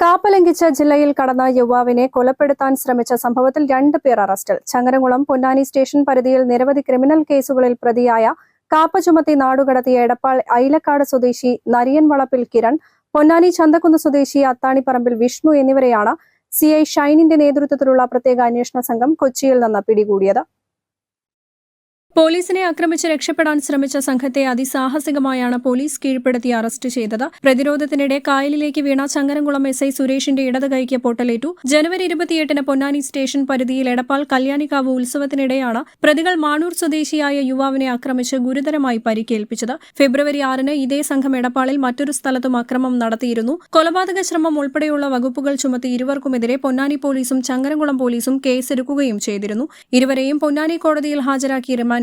കാപ്പ ലംഘിച്ച ജില്ലയിൽ കടന്ന യുവാവിനെ കൊലപ്പെടുത്താൻ ശ്രമിച്ച സംഭവത്തിൽ രണ്ടു പേർ അറസ്റ്റിൽ. ചങ്ങരംകുളം പൊന്നാനി സ്റ്റേഷൻ പരിധിയിൽ നിരവധി ക്രിമിനൽ കേസുകളിൽ പ്രതിയായ കാപ്പ ചുമത്തി നാടുകടത്തിയ എടപ്പാൾ ഐലക്കാട് സ്വദേശി നരിയൻ വളപ്പിൽ കിരൺ പൊന്നാനി ചന്തക്കുന്ന് സ്വദേശി അത്താണിപ്പറമ്പിൽ വിഷ്ണു എന്നിവരെയാണ് സി ഐ ഷൈനിന്റെ നേതൃത്വത്തിലുള്ള പ്രത്യേക അന്വേഷണ സംഘം കൊച്ചിയിൽ നിന്ന് പിടികൂടിയത്. പോലീസിനെ ആക്രമിച്ച് രക്ഷപ്പെടാൻ ശ്രമിച്ച സംഘത്തെ അതിസാഹസികമായാണ് പോലീസ് കീഴ്പ്പെടുത്തി അറസ്റ്റ് ചെയ്തത്. പ്രതിരോധത്തിനിടെ കായലിലേക്ക് വീണ ചങ്ങരംകുളം എസ് ഐ സുരേഷിന്റെ ഇടത് കൈക്ക് പൊട്ടലേറ്റു. ജനുവരി ഇരുപത്തിയെട്ടിന് പൊന്നാനി സ്റ്റേഷൻ പരിധിയിൽ എടപ്പാൾ കല്യാണിക്കാവ് ഉത്സവത്തിനിടെയാണ് പ്രതികൾ മാണൂർ സ്വദേശിയായ യുവാവിനെ ആക്രമിച്ച് ഗുരുതരമായി പരിക്കേൽപ്പിച്ചത്. ഫെബ്രുവരി ആറിന് ഇതേ സംഘം എടപ്പാളിൽ മറ്റൊരു സ്ഥലത്തും അക്രമം നടത്തിയിരുന്നു. കൊലപാതക ശ്രമം ഉൾപ്പെടെയുള്ള വകുപ്പുകൾ ചുമത്തി ഇരുവർക്കുമെതിരെ പൊന്നാനി പോലീസും ചങ്ങരംകുളം പോലീസും കേസെടുക്കുകയും ചെയ്തിരുന്നു. ഇരുവരെയും പൊന്നാനി കോടതിയിൽ ഹാജരാക്കി റിമാൻഡ്